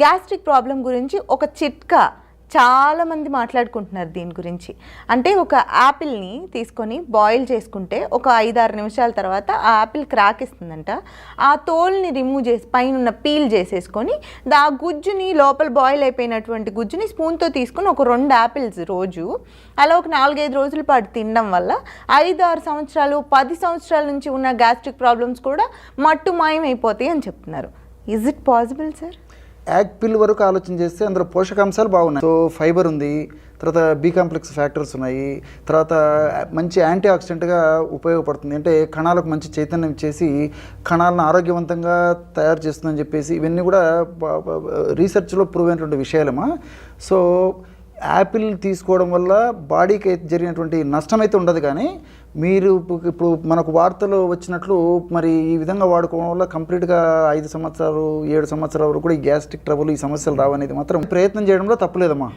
Gastric problem గురించి ఒక చిట్కా చాలామంది మాట్లాడుకుంటున్నారు దీని గురించి. అంటే ఒక యాపిల్ని తీసుకొని బాయిల్ చేసుకుంటే ఒక ఐదారు నిమిషాల తర్వాత ఆ యాపిల్ క్రాక్ ఇస్తుందంట. ఆ తోల్ని రిమూవ్ చేసి పైన ఉన్న పీల్ చేసేసుకొని దా గుజ్జుని లోపల బాయిల్ అయిపోయినటువంటి గుజ్జుని స్పూన్తో తీసుకొని ఒక రెండు యాపిల్స్ రోజు అలా ఒక నాలుగైదు రోజుల పాటు తినడం వల్ల ఐదు ఆరు సంవత్సరాలు పది సంవత్సరాల నుంచి ఉన్న గ్యాస్ట్రిక్ ప్రాబ్లమ్స్ కూడా మట్టు మాయం అయిపోతాయి అని చెప్తున్నారు. ఇజ్ ఇట్ పాసిబుల్ సార్ యాగ్ పిల్ వరకు ఆలోచన చేస్తే అందులో పోషకాంశాలు బాగున్నాయి. సో ఫైబర్ ఉంది తర్వాత బీ కాంప్లెక్స్ ఫ్యాక్టర్స్ ఉన్నాయి తర్వాత మంచి యాంటీ ఆక్సిడెంట్గా ఉపయోగపడుతుంది. అంటే కణాలకు మంచి చైతన్యం చేసి కణాలను ఆరోగ్యవంతంగా తయారు చేస్తుందని చెప్పేసి ఇవన్నీ కూడా రీసెర్చ్లో ప్రూవ్ అయినటువంటి విషయాలమా సో యాపిల్ తీసుకోవడం వల్ల బాడీకి అయితే జరిగినటువంటి నష్టం అయితే ఉండదు కానీ మీరు ఇప్పుడు మనకు వార్తలు వచ్చినట్లు మరి ఈ విధంగా వాడుకోవడం వల్ల కంప్లీట్గా ఐదు సంవత్సరాలు ఏడు సంవత్సరాల వరకు కూడా ఈ గ్యాస్ట్రిక్ ట్రబుల్ ఈ సమస్యలు రావనేది మాత్రం ప్రయత్నం చేయడంలో తప్పులేదమ్మా.